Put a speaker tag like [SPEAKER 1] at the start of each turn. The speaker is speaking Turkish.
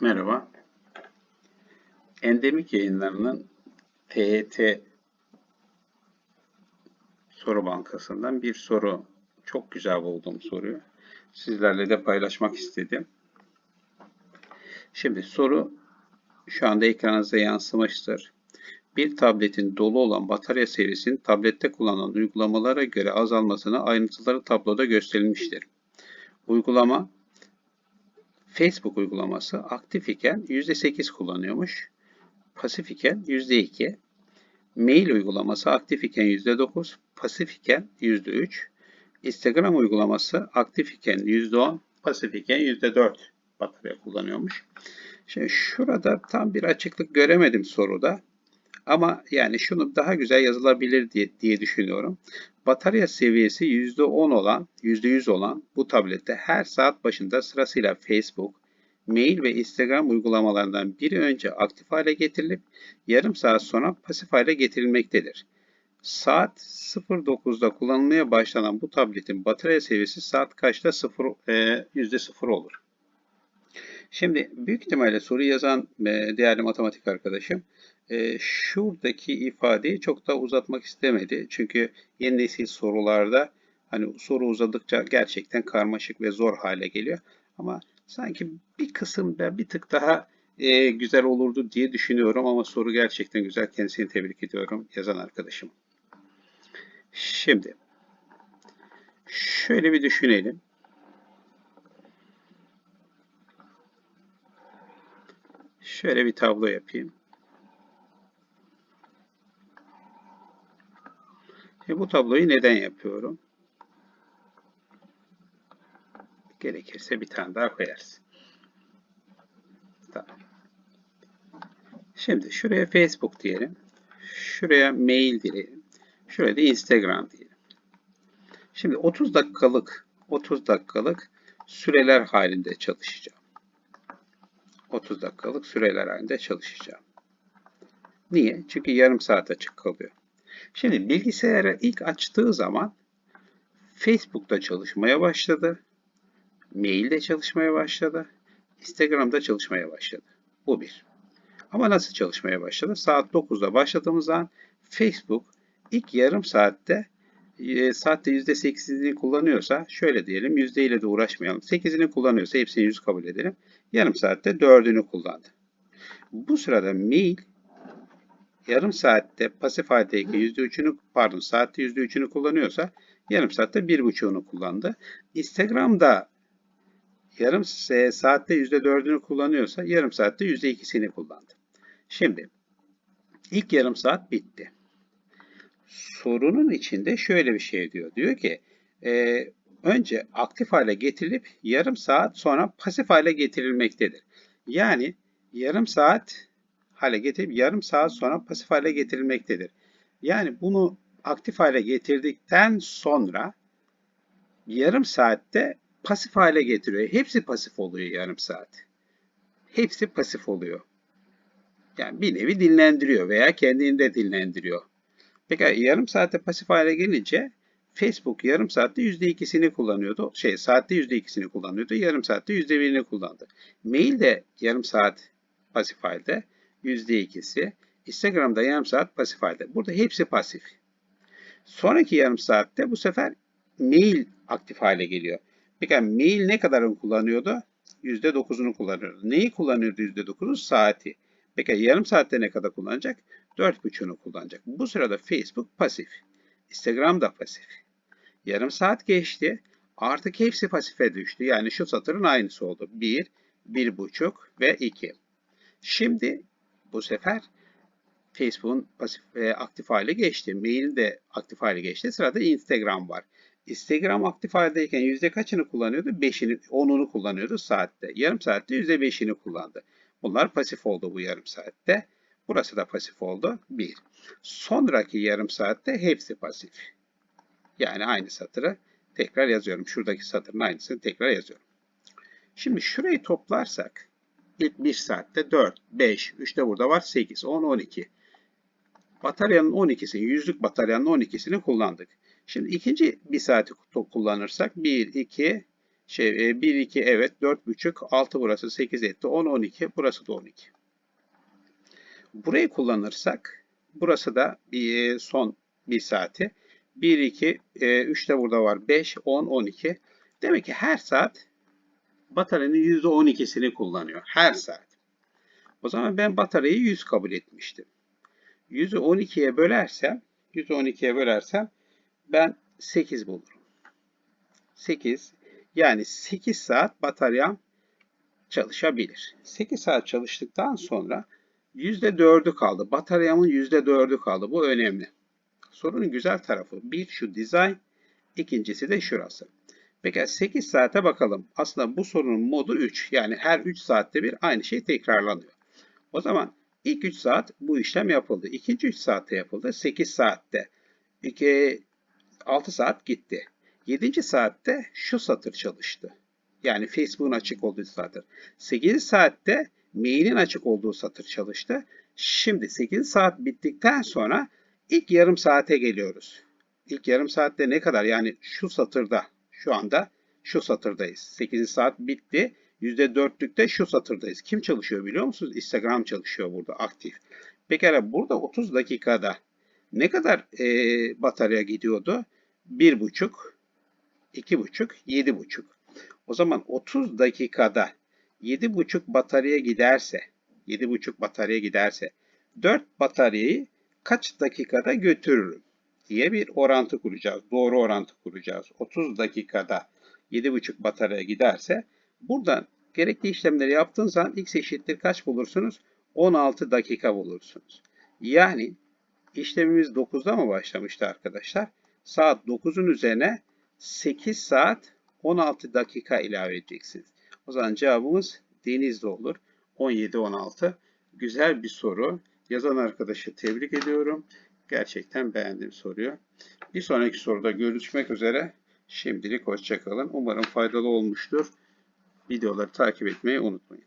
[SPEAKER 1] Merhaba. Endemik yayınlarının TYT soru bankasından bir soru. Çok güzel buldum soruyu. Sizlerle de paylaşmak istedim. Şimdi soru şu anda ekranınıza yansımıştır. Bir tabletin dolu olan batarya seviyesinin tablette kullanılan uygulamalara göre azalmasını ayrıntıları tabloda gösterilmiştir. Uygulama Facebook uygulaması aktif iken %8 kullanıyormuş. Pasif iken %2. Mail uygulaması aktif iken %9, pasif iken %3. Instagram uygulaması aktif iken %10, pasif iken %4 batarya kullanıyormuş. Şimdi şurada tam bir açıklık göremedim soruda. Ama yani şunu daha güzel yazılabilir diye, diye düşünüyorum. Batarya seviyesi %10 olan, %100 olan bu tablette her saat başında sırasıyla Facebook, mail ve Instagram uygulamalarından biri önce aktif hale getirilip yarım saat sonra pasif hale getirilmektedir. Saat 09'da kullanılmaya başlanan bu tabletin batarya seviyesi saat kaçta 0, e, %0 olur? Şimdi büyük ihtimalle soru yazan e, değerli matematik arkadaşım e, şuradaki ifadeyi çok da uzatmak istemedi. Çünkü yeni nesil sorularda hani soru uzadıkça gerçekten karmaşık ve zor hale geliyor. Ama sanki bir kısımda bir tık daha e, güzel olurdu diye düşünüyorum ama soru gerçekten güzel. Kendisini tebrik ediyorum yazan arkadaşım. Şimdi şöyle bir düşünelim. Şöyle bir tablo yapayım. E bu tabloyu neden yapıyorum? Gerekirse bir tane daha koyarız. Tamam. Şimdi şuraya Facebook diyelim. Şuraya mail diyelim. Şuraya da Instagram diyelim. Şimdi 30 dakikalık 30 dakikalık süreler halinde çalışacağım. 30 dakikalık süreler halinde çalışacağım. Niye? Çünkü yarım saat açık kalıyor. Şimdi bilgisayarı ilk açtığı zaman Facebook'ta çalışmaya başladı. Mail'de çalışmaya başladı. Instagram'da çalışmaya başladı. Bu bir. Ama nasıl çalışmaya başladı? Saat 9'da başladığımız zaman Facebook ilk yarım saatte e, saatte %8'ini kullanıyorsa şöyle diyelim yüzde ile de uğraşmayalım. 8'ini kullanıyorsa hepsini 100 kabul edelim. Yarım saatte 4'ünü kullandı. Bu sırada mail yarım saatte pasif haldeyken %3'ünü pardon saatte %3'ünü kullanıyorsa yarım saatte 1.5'unu kullandı. Instagram'da yarım saatte %4'ünü kullanıyorsa yarım saatte %2'sini kullandı. Şimdi ilk yarım saat bitti. Sorunun içinde şöyle bir şey diyor. Diyor ki e, önce aktif hale getirilip yarım saat sonra pasif hale getirilmektedir. Yani yarım saat hale getirip yarım saat sonra pasif hale getirilmektedir. Yani bunu aktif hale getirdikten sonra yarım saatte pasif hale getiriyor. Hepsi pasif oluyor yarım saat. Hepsi pasif oluyor. Yani bir nevi dinlendiriyor veya kendini de dinlendiriyor. Peki yarım saatte pasif hale gelince Facebook yarım saatte yüzde ikisini kullanıyordu. Şey saatte yüzde ikisini kullanıyordu. Yarım saatte yüzde birini kullandı. Mail de yarım saat pasif halde. Yüzde ikisi. Instagram'da yarım saat pasif halde. Burada hepsi pasif. Sonraki yarım saatte bu sefer mail aktif hale geliyor. Peki mail ne kadarını kullanıyordu? %9'unu kullanıyordu. Neyi kullanıyordu %9'u? Saati. Peki yarım saatte ne kadar kullanacak? 4.5'unu kullanacak. Bu sırada Facebook pasif. Instagram da pasif. Yarım saat geçti. Artık hepsi pasife düştü. Yani şu satırın aynısı oldu. 1, 1.5 ve 2. Şimdi bu sefer Facebook'un pasif e, aktif hale geçti. Mail de aktif hale geçti. Sırada Instagram var. Instagram aktif haldeyken yüzde kaçını kullanıyordu? 5'ini, 10'unu kullanıyordu saatte. Yarım saatte yüzde 5'ini kullandı. Bunlar pasif oldu bu yarım saatte. Burası da pasif oldu. 1. Sonraki yarım saatte hepsi pasif. Yani aynı satırı tekrar yazıyorum. Şuradaki satırın aynısını tekrar yazıyorum. Şimdi şurayı toplarsak 1 saatte 4, 5, 3 de burada var 8, 10, 12. Bataryanın 12'sini, yüzlük bataryanın 12'sini kullandık. Şimdi ikinci bir saati kullanırsak 1, 2, Şey, e, 1, 2 evet 4,5, 6 burası 8 etti. 10, 12 burası da 12. Burayı kullanırsak burası da bir, e, son 1 saati. 1, 2, 3 de burada var. 5, 10, 12. Demek ki her saat bataryanın %12'sini kullanıyor. Her saat. O zaman ben bataryayı 100 kabul etmiştim. 100'ü 12'ye bölersem 100'ü 12'ye bölersem ben 8 bulurum. 8 yani 8 saat bataryam çalışabilir. 8 saat çalıştıktan sonra %4'ü kaldı. Bataryamın %4'ü kaldı. Bu önemli. Sorunun güzel tarafı bir şu dizayn, ikincisi de şurası. Peki 8 saate bakalım. Aslında bu sorunun modu 3. Yani her 3 saatte bir aynı şey tekrarlanıyor. O zaman ilk 3 saat bu işlem yapıldı. İkinci 3 saatte yapıldı. 8 saatte. 2, 6 saat gitti. 7. saatte şu satır çalıştı. Yani Facebook'un açık olduğu satır. 8 saatte mailin açık olduğu satır çalıştı. Şimdi 8 saat bittikten sonra ilk yarım saate geliyoruz. İlk yarım saatte ne kadar? Yani şu satırda şu anda şu satırdayız. 8. saat bitti. %4'lükte şu satırdayız. Kim çalışıyor biliyor musunuz? Instagram çalışıyor burada aktif. Pekala burada 30 dakikada ne kadar e, batarya gidiyordu? 1,5, 2,5, 7,5. O zaman 30 dakikada 7,5 batarya giderse, 7,5 batarya giderse 4 bataryayı kaç dakikada götürürüm diye bir orantı kuracağız. Doğru orantı kuracağız. 30 dakikada 7,5 batarya giderse buradan gerekli işlemleri yaptığın zaman x eşittir kaç bulursunuz? 16 dakika bulursunuz. Yani işlemimiz 9'da mı başlamıştı arkadaşlar? Saat 9'un üzerine 8 saat 16 dakika ilave edeceksiniz. O zaman cevabımız denizde olur. 17-16. Güzel bir soru. Yazan arkadaşı tebrik ediyorum. Gerçekten beğendim soruyu. Bir sonraki soruda görüşmek üzere. Şimdilik hoşçakalın. Umarım faydalı olmuştur. Videoları takip etmeyi unutmayın.